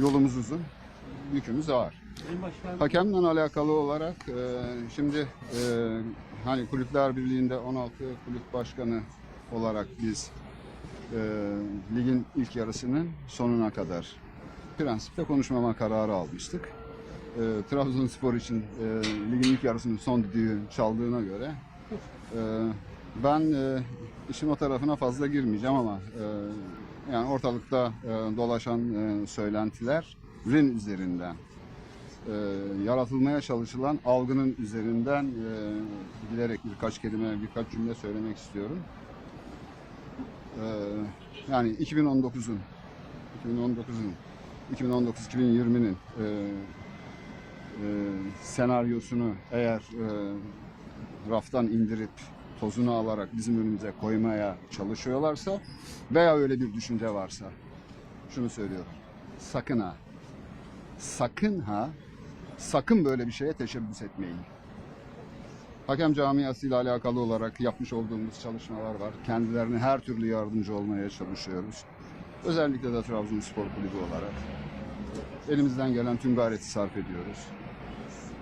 Yolumuz uzun, yükümüz ağır. Hakemle alakalı olarak e, şimdi e, hani Kulüpler Birliği'nde 16 kulüp başkanı olarak biz e, ligin ilk yarısının sonuna kadar prensipte konuşmama kararı almıştık. Trabzonspor için ligin ilk yarısının son düdüğü çaldığına göre ben işin o tarafına fazla girmeyeceğim ama yani ortalıkta e, dolaşan e, söylentilerin üzerinden e, yaratılmaya çalışılan algının üzerinden e, giderek birkaç kelime, birkaç cümle söylemek istiyorum. E, yani 2019'un 2019'un 2019-2020'nin e, e, senaryosunu eğer e, raftan indirip tozunu alarak bizim önümüze koymaya çalışıyorlarsa veya öyle bir düşünce varsa şunu söylüyorum. Sakın ha sakın ha sakın böyle bir şeye teşebbüs etmeyin. Hakem camiası ile alakalı olarak yapmış olduğumuz çalışmalar var. Kendilerine her türlü yardımcı olmaya çalışıyoruz. Özellikle de Trabzonspor Kulübü olarak. Elimizden gelen tüm gayreti sarf ediyoruz.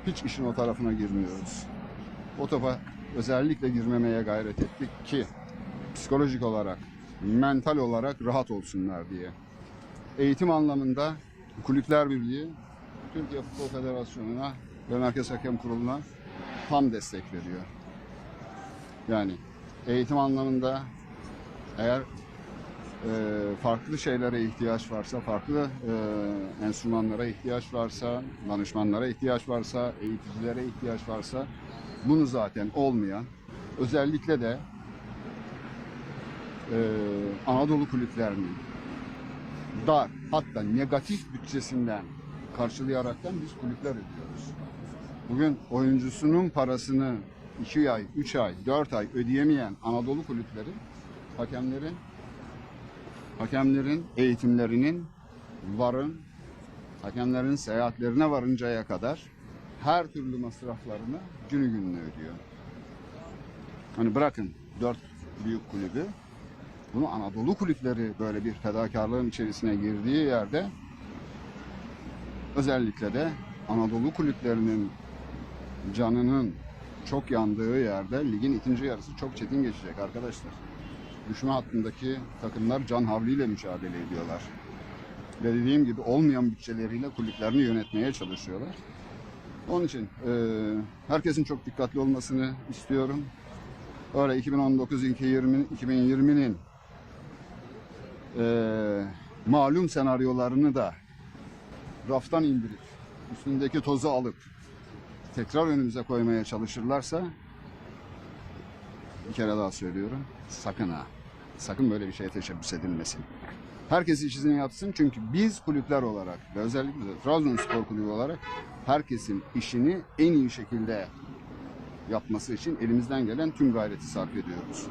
Hiç işin o tarafına girmiyoruz. O topa özellikle girmemeye gayret ettik ki psikolojik olarak, mental olarak rahat olsunlar diye. Eğitim anlamında Kulüpler Birliği, Türkiye Futbol Federasyonu'na ve Merkez Hakem Kurulu'na tam destek veriyor. Yani eğitim anlamında eğer e, farklı şeylere ihtiyaç varsa, farklı e, enstrümanlara ihtiyaç varsa, danışmanlara ihtiyaç varsa, eğiticilere ihtiyaç varsa bunu zaten olmayan, özellikle de e, Anadolu kulüplerinin dar hatta negatif bütçesinden karşılayaraktan biz kulüpler ödüyoruz. Bugün oyuncusunun parasını 2 ay, 3 ay, 4 ay ödeyemeyen Anadolu kulüpleri hakemlerin hakemlerin eğitimlerinin varın hakemlerin seyahatlerine varıncaya kadar her türlü masraflarını günü gününe ödüyor. Hani bırakın dört büyük kulübü bunu Anadolu kulüpleri böyle bir fedakarlığın içerisine girdiği yerde özellikle de Anadolu kulüplerinin canının çok yandığı yerde ligin ikinci yarısı çok çetin geçecek arkadaşlar. Düşme hattındaki takımlar can havliyle mücadele ediyorlar. Ve dediğim gibi olmayan bütçeleriyle kulüplerini yönetmeye çalışıyorlar. Onun için e, herkesin çok dikkatli olmasını istiyorum. Öyle 2019-2020 2020'nin e, malum senaryolarını da raftan indirip üstündeki tozu alıp tekrar önümüze koymaya çalışırlarsa bir kere daha söylüyorum sakın ha sakın böyle bir şeye teşebbüs edilmesin. Herkes işini yapsın çünkü biz kulüpler olarak ve özellikle de Trabzonspor Kulübü olarak herkesin işini en iyi şekilde yapması için elimizden gelen tüm gayreti sarf ediyoruz.